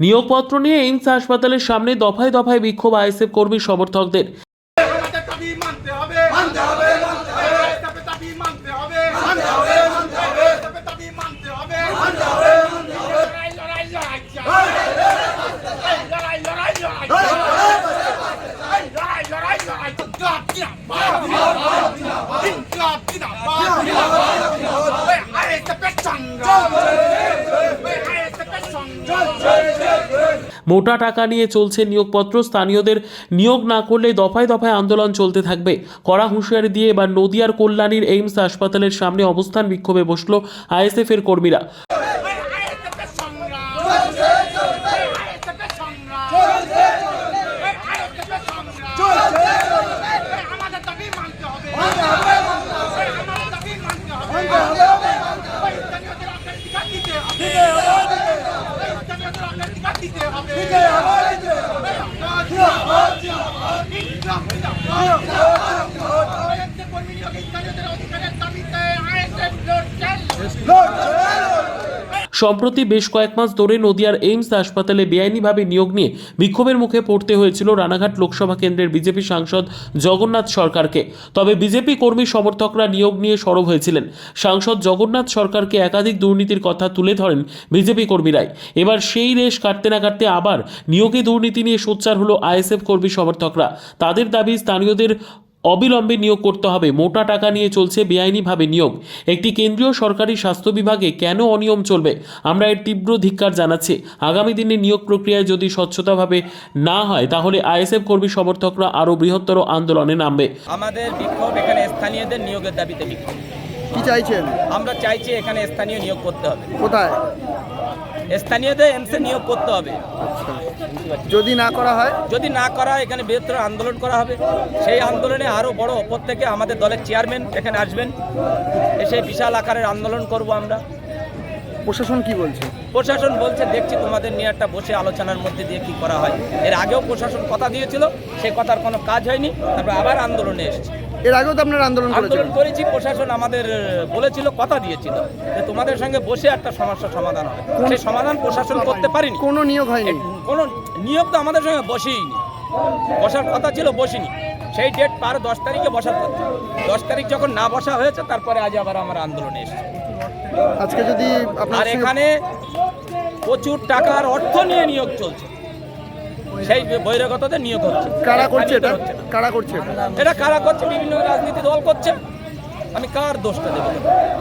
নিয়োগপত্র নিয়ে এইমস হাসপাতালের সামনে দফায় দফায় বিক্ষোভ আইএসএফ কর্মী সমর্থকদের আমাদের মোটা টাকা নিয়ে চলছে নিয়োগপত্র। স্থানীয়দের নিয়োগ না করলে দফায় দফায় আন্দোলন চলতে থাকবে। কড়া হুঁশিয়ারি দিয়ে এবার নদিয়ার কল্যাণীর এইমস হাসপাতালের সামনে অবস্থান বিক্ষোভে বসল আইএসএফ এর কর্মীরা আইএসএফের সংগ্রাম আইএসএফের সংগ্রাম আইএসএফের সংগ্রাম আমাদের দাবি মানতে হবে আমাদের দাবি মানতে হবে স্থানীয়দের অগ্রাধিকার দিতে হবে স্থানীয়দের অগ্রাধিকার দিতে হবে কর্মী নিয়োগে স্থানীয়দের অধিকারের দাবিতে আইএসএফ লড়ছে সম্প্রতি বেশ কয়েক মাস ধরে নদিয়ার এইমস হাসপাতালে বেআইনিভাবে নিয়োগ নিয়ে বিক্ষোভের মুখে পড়তে হয়েছিল রানাঘাট লোকসভা কেন্দ্রের বিজেপি সাংসদ জগন্নাথ সরকারকে। তবে বিজেপি কর্মী সমর্থকরা নিয়োগ নিয়ে সরব হয়েছিলেন। সাংসদ জগন্নাথ সরকারকে একাধিক দুর্নীতির কথা তুলে ধরেন বিজেপি কর্মীরাই। এবার সেই রেশ কাটতে না কাটতে আবার নিয়োগে দুর্নীতি নিয়ে সোচ্চার হলো আইএসএফ কর্মী সমর্থকরা। তাদের দাবি স্থানীয়দের অবিলম্বে নিয়োগ করতে হবে। মোটা টাকা নিয়ে চলছে বেআইনিভাবে নিয়োগ। একটি কেন্দ্রীয় সরকারি স্বাস্থ্য বিভাগে কেন অনিয়ম চলবে? আমরা এর তীব্র ধিক্কার জানাচ্ছি। আগামী দিনে নিয়োগ প্রক্রিয়ায় যদি স্বচ্ছতাভাবে না হয়, তাহলে আইএসএফ কর্মী সমর্থকরা আরও বৃহত্তর আন্দোলনে নামবে। আমাদের বিক্ষোভ এখানে স্থানীয়দের নিয়োগের দাবিতে বিক্ষোভ। কি চাইছেন? আমরা চাইছি এখানে স্থানীয় নিয়োগ করতে হবে। কোথায়? স্থানীয়দের এমসে নিয়োগ করতে হবে। যদি না করা হয়? যদি না করা হয়, এখানে বৃহত্তর আন্দোলন করা হবে। সেই আন্দোলনে আরও বড় ওপর থেকে আমাদের দলের চেয়ারম্যান এখানে আসবেন। এসে বিশাল আকারের আন্দোলন করব আমরা। প্রশাসন কি বলছে? প্রশাসন বলছে দেখছি তোমাদের নিয়ে একটা বসে আলোচনার মধ্যে দিয়ে কি করা হয়। এর আগেও প্রশাসন কথা দিয়েছিল সে কথার কোনো কাজ হয়নি তারপর আবার আন্দোলনে এসেছে। এর আগেও তো আপনারা আন্দোলন আন্দোলন করেছি প্রশাসন আমাদের বলেছিল কথা দিয়েছিল যে তোমাদের সঙ্গে বসে একটা সমস্যার সমাধান হবে। সেই সমাধান প্রশাসন করতে পারিনি। কোনো নিয়োগ হয়নি? কোনো নিয়োগ তো আমাদের সঙ্গে বসেইনি বসার কথা ছিল বসিনি। সেই ডেট পার দশ তারিখে বসা কথা। দশ তারিখ যখন না বসা হয়েছে তারপরে আজ আবার আমার আন্দোলনে এসেছে। আজকে যদি আপনার আর এখানে প্রচুর টাকার অর্থ নিয়ে নিয়োগ চলছে। সেই বহিরাগতদের নিয়োগ হচ্ছে। কারা করছে এটা? কারা করছে? এটা কারা করছে? বিভিন্ন রাজনীতি দল করছে। আমি কার দোষটা দেবো?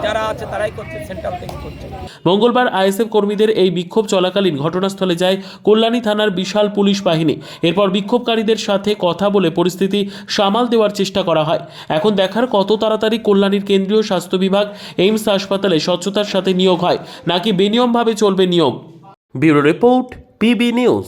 যারা আছে তারাই করছে সেন্ট্রাল থেকে করছে। মঙ্গলবার আইএসএফ কর্মীদের এই বিক্ষোভ চলাকালীন ঘটনাস্থলে যায় কল্যাণী থানার বিশাল পুলিশ বাহিনী। এরপর বিক্ষোভকারীদের সাথে কথা বলে পরিস্থিতি সামাল দেওয়ার চেষ্টা করা হয়। এখন দেখার কত তাড়াতাড়ি কল্যাণীর কেন্দ্রীয় স্বাস্থ্য বিভাগ এইমস হাসপাতালে স্বচ্ছতার সাথে নিয়োগ হয় নাকি বেনিয়মভাবে চলবে নিয়োগ bureau report PB news.